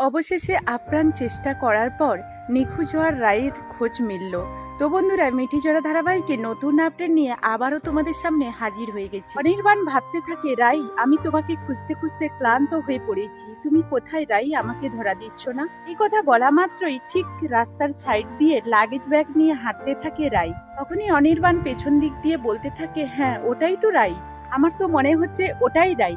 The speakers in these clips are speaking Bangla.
অবশেষে আপ্রাণ চেষ্টা করার পর নিখোঁজ হওয়ার রায়ের খোঁজ মিলল। তো বন্ধুরা মিঠিজোড়া ধারাবাহিকে নতুন আপডেট নিয়ে আবারও তোমাদের সামনে হাজির হয়ে গেছি। অনির্বাণ ভাবতে থাকে, রাই, আমি তোমাকে খুঁজতে খুঁজতে ক্লান্ত হয়ে পড়েছি। তুমি কোথায় রাই? আমাকে ধরা দিচ্ছ না? এই কথা বলা মাত্রই ঠিক রাস্তার সাইড দিয়ে লাগেজ ব্যাগ নিয়ে হাঁটতে থাকে রাই। তখনই অনির্বাণ পেছন দিক দিয়ে বলতে থাকে হ্যাঁ ওটাই তো রাই। আমার তো মনে হচ্ছে ওটাই রাই।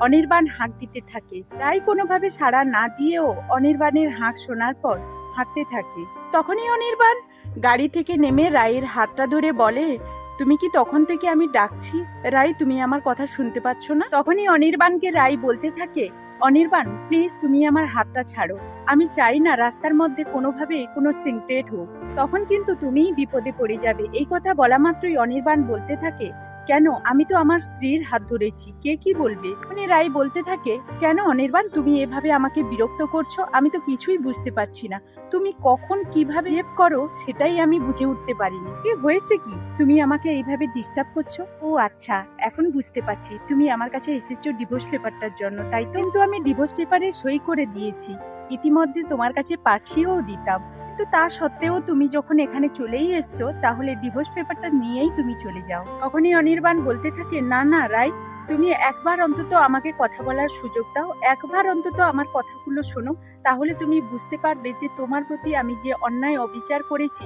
অনির্বাণ হাঁক দিতে থাকে। রাই কোনোভাবে সাড়া না দিয়েও অনির্বাণের হাঁক শোনার পর হাঁটতে থাকে। তখনই অনির্বাণ, গাড়ি থেকে নেমে রায়ের হাতটা ধরে বলে, তুমি কি তখন থেকে আমি ডাকছি? রাই তুমি আমার কথা শুনতে পাচ্ছ না? তখনই অনির্বাণকে রাই বলতে থাকে, অনির্বাণ, প্লিজ তুমি আমার হাতটা ছাড়ো। আমি চাই না রাস্তার মধ্যে কোনোভাবে কোনো সিনক্রেট হোক। তখন কিন্তু তুমিই বিপদে পড়ে যাবে। এই কথা বলা মাত্রই অনির্বাণ বলতে থাকে কেন? আমি তো আমার স্ত্রীর হাত ধরেছি। কে কি বলবে? মানে রায় বলতে থাকে, কেন অনির্বাণ, তুমি এভাবে আমাকে বিরক্ত করছ? আমি তো কিছুই বুঝতে পারছি না। তুমি কখন কীভাবে হেল্প করো, সেটাই আমি বুঝে উঠতে পারিনি। কি হয়েছে কি? তুমি আমাকে এইভাবে ডিস্টার্ব করছ? ও আচ্ছা এখন বুঝতে পারছি। তুমি আমার কাছে এসেছ ডিভোর্স পেপারটার জন্য, তাই তো? কিন্তু আমি ডিভোর্স পেপারে সই করে দিয়েছি। ইতিমধ্যে তোমার কাছে পাঠিয়েও দিতাম। কিন্তু তা সত্ত্বেও তুমি যখন এখানে চলেই এসছো, তাহলে ডিভোর্স পেপারটা নিয়েই তুমি চলে যাও। তখনই অনির্বাণ বলতে থাকে, না না রাই তুমি একবার অন্তত আমাকে কথা বলার সুযোগ দাও, একবার অন্তত আমার কথাগুলো শোনো, তাহলে তুমি বুঝতে পারবে যে তোমার প্রতি আমি যে অন্যায় অবিচার করেছি,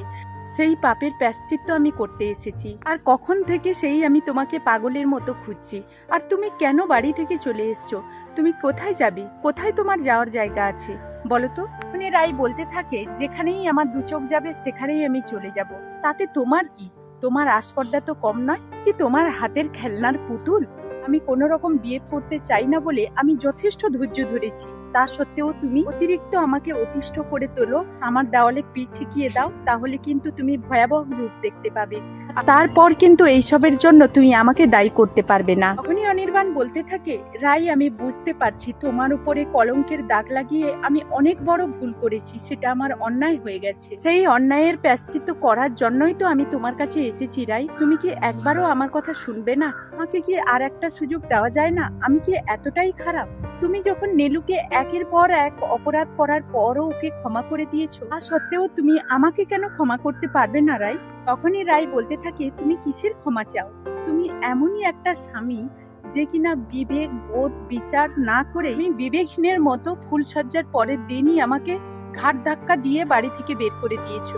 সেই পাপের প্যাশ্চিত্য আমি করতে এসেছি। আর কখন থেকে সেই আমি তোমাকে পাগলের মতো খুঁজছি? আর তুমি কেন বাড়ি থেকে চলে এসছো? তুমি কোথায় যাবে? কোথায় তোমার যাওয়ার জায়গা আছে? বলো তো। মানে রাই বলতে থাকে, যেখানেই আমার দু চোখ যাবে, সেখানেই আমি চলে যাব। তাতে তোমার কি? তোমার আস্পর্দা তো কম নয়? কি তোমার হাতের খেলনার পুতুল? আমি কোনো রকম বিয়ে করতে চাই না বলে আমি যথেষ্ট ধৈর্য ধরেছি। তা সত্ত্বেও তুমি অতিরিক্ত আমাকে অতিষ্ঠ করে তোলো। আমার দেওয়ালে পিঠ ঠেকিয়ে দাও, তাহলে কিন্তু তুমি ভয়াবহ রূপ দেখতে পাবে। তারপর কিন্তু এইসবের জন্য তুমি আমাকে দায়ী করতে পারবে না। তখনই অনির্বাণ বলতে থাকে রাই আমি বুঝতে পারছি তোমার উপরে কলঙ্কের দাগ লাগিয়ে আমি অনেক বড় ভুল করেছি সেটা আমার অন্যায় হয়ে গেছে। সেই অন্যায়ের প্যাশ্চিত্য করার জন্যই তো আমি তোমার কাছে এসেছি রাই তুমি কি একবারও আমার কথা শুনবে না? আমাকে কি আর একটা সুযোগ দেওয়া যায় না? আমি কি এতটাই খারাপ? তুমি যখন নীলুকে একের পর এক অপরাধ করার পরও ওকে ক্ষমা করে দিয়েছ তা সত্ত্বেও তুমি আমাকে কেন ক্ষমা করতে পারবে না রাই তখনই রাই বলতে থাকে, তুমি কিসের ক্ষমা চাও? তুমি এমনই একটা স্বামী যে কিনা বিবেক, বোধ, বিচার না করে বিবেকহীনের মতো ফুলসজ্জার পরের দিনই আমাকে ঘাট ধাক্কা দিয়ে বাড়ি থেকে বের করে দিয়েছ।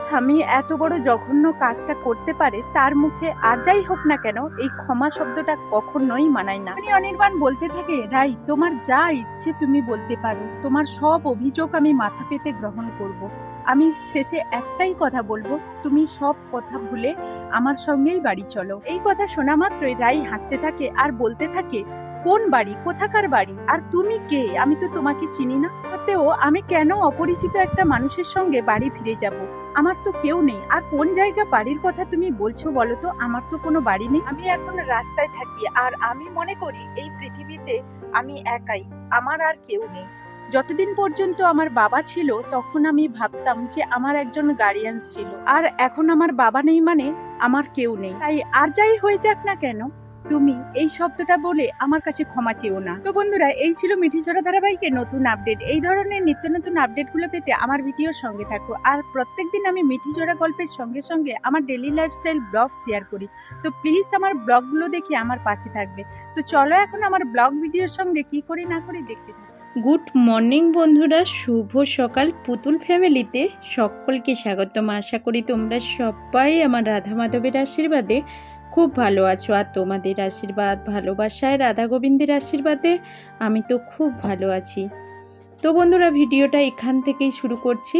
স্বামী এত বড় জঘন্য কাজটা করতে পারে, তার মুখে আর যাই হোক না কেন, এই ক্ষমা শব্দটা কখনোই মানায় না। আমি অনির্বাণ বলতে থাকে, রাই, তোমার যা ইচ্ছে তুমি বলতে পারো। তোমার সব অভিযোগ আমি মাথা পেতে গ্রহণ করব। আমি শেষে একটাই কথা বলব, তুমি সব কথা ভুলে আমার সঙ্গেই বাড়ি চলো। এই কথা শোনা মাত্রই রাই হাসতে থাকে আর বলতে থাকে, কোন বাড়ি? কোথাকার বাড়ি? আর তুমি কে? আমি তো তোমাকে চিনি না। সত্ত্বেও আমি কেন অপরিচিত একটা মানুষের সঙ্গে বাড়ি ফিরে যাব? আমার তো কেউ নেই। আর কোন জায়গা বাড়ির কথা তুমি বলছো বলো তো? আমার তো কোনো বাড়ি নেই। আমি এখন রাস্তায় থাকি আর আমি মনে করি এই পৃথিবীতে আমি একাই। আমার আর কেউ নেই। যতদিন পর্যন্ত আমার বাবা ছিল, তখন আমি ভাবতাম যে আমার একজন গার্ডিয়ান ছিল। আর এখন আমার বাবা নেই মানে আমার কেউ নেই। তাই আর যাই হয়ে যাক না কেন, তুমি এই শব্দটা বলে আমার কাছে ক্ষমা চেও না। তো বন্ধুরা, এই ছিল মিঠি চড়া ধারাবাহিকের নতুন আপডেট এই ধরনের নিত্য নতুন আপডেটগুলো পেতে আমার ভিডিওর সঙ্গে থাকো। আর প্রত্যেক দিন আমি মিঠি চড়া গল্পের সঙ্গে সঙ্গে আমার ডেলি লাইফস্টাইল ব্লগ শেয়ার করি। তো প্লিজ আমার ব্লগগুলো দেখে আমার পাশে থাকবে। তো চলো এখন আমার ব্লগ ভিডিওর সঙ্গে কি করি না করি দেখতে থাকো। গুড মর্নিং বন্ধুরা, শুভ সকাল। পুতুল ফ্যামিলিতে সকলকে স্বাগতম। আশা করি তোমরা সবাই আমার রাধা মাধবের আশীর্বাদে খুব ভালো আছো। আর তোমাদের আশীর্বাদ, ভালোবাসায় রাধা গোবিন্দের আশীর্বাদে আমি তো খুব ভালো আছি। তো বন্ধুরা, ভিডিওটা এখান থেকেই শুরু করছি।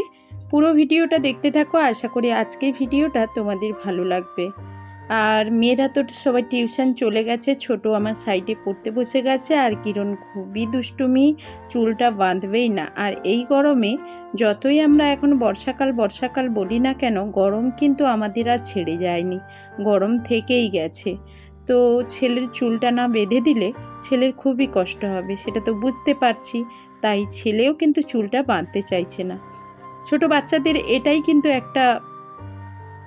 পুরো ভিডিওটা দেখতে থাকো। আশা করি আজকের ভিডিওটা তোমাদের ভালো লাগবে। আর মেয়েরা তো সবাই টিউশন চলে গেছে, ছোট আমার সাইডে পড়তে বসে গেছে আর কিরণ খুবই দুষ্টুমি, চুলটা বাঁধবেই না। আর এই গরমে যতই আমরা এখন বর্ষাকাল বর্ষাকাল বলি না কেন, গরম কিন্তু আমাদের আর ছেড়ে যায়নি, গরম থেকেই গেছে। তো ছেলের চুলটা না বেঁধে দিলে ছেলের খুবই কষ্ট হবে, সেটা তো বুঝতে পারছি, তাই ছেলেও কিন্তু চুলটা বাঁধতে চাইছে না। ছোট বাচ্চাদের এটাই কিন্তু একটা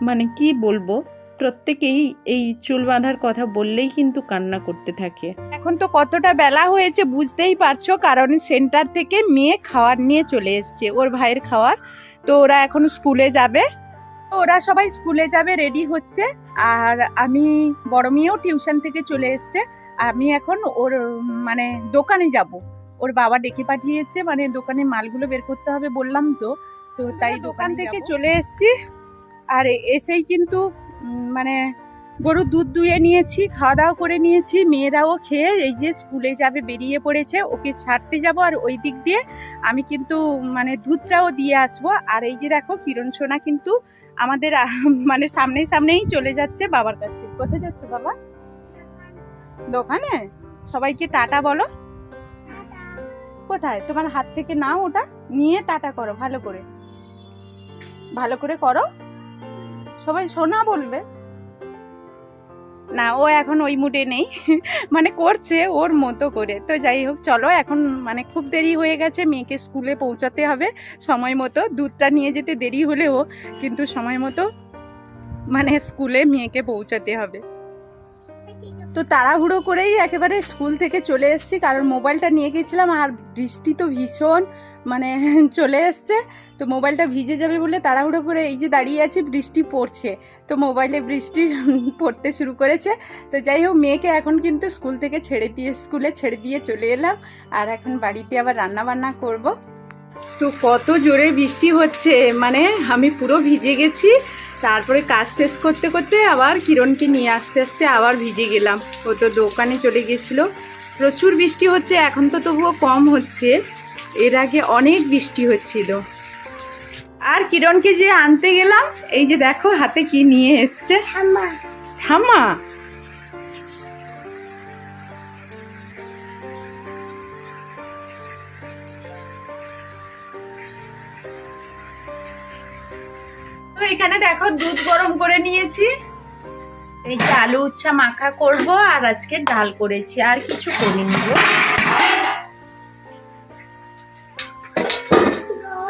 মানে কি বলব প্রত্যেকেই এই চুল বাঁধার কথা বললেই কিন্তু কান্না করতে থাকে। এখন তো কতটা বেলা হয়েছে বুঝতেই পারছ কারণ সেন্টার থেকে মেয়ে খাওয়ার নিয়ে চলে এসছে ওর ভাইয়ের খাওয়ার। তো ওরা এখন স্কুলে যাবে। ওরা সবাই স্কুলে যাবে রেডি হচ্ছে। আর আমি বড় মেয়েও টিউশন থেকে চলে এসছে। আমি এখন ওর মানে দোকানে যাব। ওর বাবা ডেকে পাঠিয়েছে মানে দোকানে মালগুলো বের করতে হবে বললাম তো। তো তাই দোকান থেকে চলে এসছি। আর এসেই কিন্তু মানে গরুর দুধ দুয়ে নিয়েছি খাওয়া দাওয়া করে নিয়েছি, মেয়েরাও খেয়ে এই যে স্কুলে যাবে, বেরিয়ে পড়েছে, ওকে ছাড়তে যাব আর ওই দিক দিয়ে আমি কিন্তু মানে দুধটাও দিয়ে আসব। আর এই যে দেখো, কিরণ সোনা কিন্তু আমাদের মানে সামনেই সামনেই চলে যাচ্ছে বাবার কাছে। কোথায় যাচ্ছে বাবা? দোকানে? সবাইকে টাটা বলো। কোথায়? তোমার হাত থেকে নাও ওটা। নিয়ে টাটা করো, ভালো করে। ভালো করে করো। সবাই সোনা বলবে। না, ও এখন ওই মুডে নেই। মানে করছে ওর মতো করে। তো যাই হোক, চলো এখন মানে খুব দেরি হয়ে গেছে, মেয়েকে স্কুলে পৌঁছাতে হবে সময় মতো। দুধটা নিয়ে যেতে দেরি হলেও কিন্তু সময় মতো মানে স্কুলে মেয়েকে পৌঁছাতে হবে। তো তাড়াহুড়ো করেই একেবারে স্কুল থেকে চলে এসেছি, কারণ মোবাইলটা নিয়ে গেছিলাম আর বৃষ্টি তো ভীষণ মানে চলে এসছে। তো মোবাইলটা ভিজে যাবে বলে তাড়াহুড়ো করে এই যে দাঁড়িয়ে আছি, বৃষ্টি পড়ছে। তো মোবাইলে বৃষ্টি পড়তে শুরু করেছে। তো যাই হোক, মেয়েকে এখন কিন্তু স্কুল থেকে ছেড়ে দিয়ে, স্কুলে ছেড়ে দিয়ে চলে এলাম। আর এখন বাড়িতে আবার রান্না বান্না করব। তো কত জোরে বৃষ্টি হচ্ছে মানে আমি পুরো ভিজে গেছি। তারপরে কাজ শেষ করতে করতে আবার কিরণকে নিয়ে আসতে আসতে আবার ভিজে গেলাম। ও তো দোকানে চলে গেছিল। প্রচুর বৃষ্টি হচ্ছে এখন তো তবুও কম হচ্ছে। এর আগে অনেক বৃষ্টি হচ্ছিল। আর কিরণকে যে আনতে গেলাম এই যে দেখো হাতে কি নিয়ে এসছে। ঠাম্মা। এখানে দেখো দুধ গরম করে নিয়েছি। এই যে আলু উচ্ছা মাখা করব আর আজকে ডাল করেছি, আর কিছু করিনি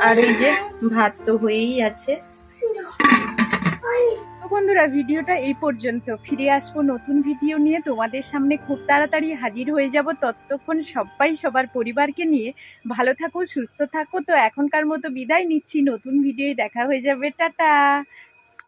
আর এই যে ভাত তো হয়েই আছে। বন্ধুরা, ভিডিওটা এই পর্যন্ত। ফিরে আসব নতুন ভিডিও নিয়ে। তোমাদের সামনে খুব তাড়াতাড়ি হাজির হয়ে যাব ততক্ষণ সবাই সবার পরিবারকে নিয়ে। ভালো থাকো, সুস্থ থাকো। তো এখনকার মতো বিদায় নিচ্ছি। নতুন ভিডিওই দেখা হয়ে যাবে। টাটা!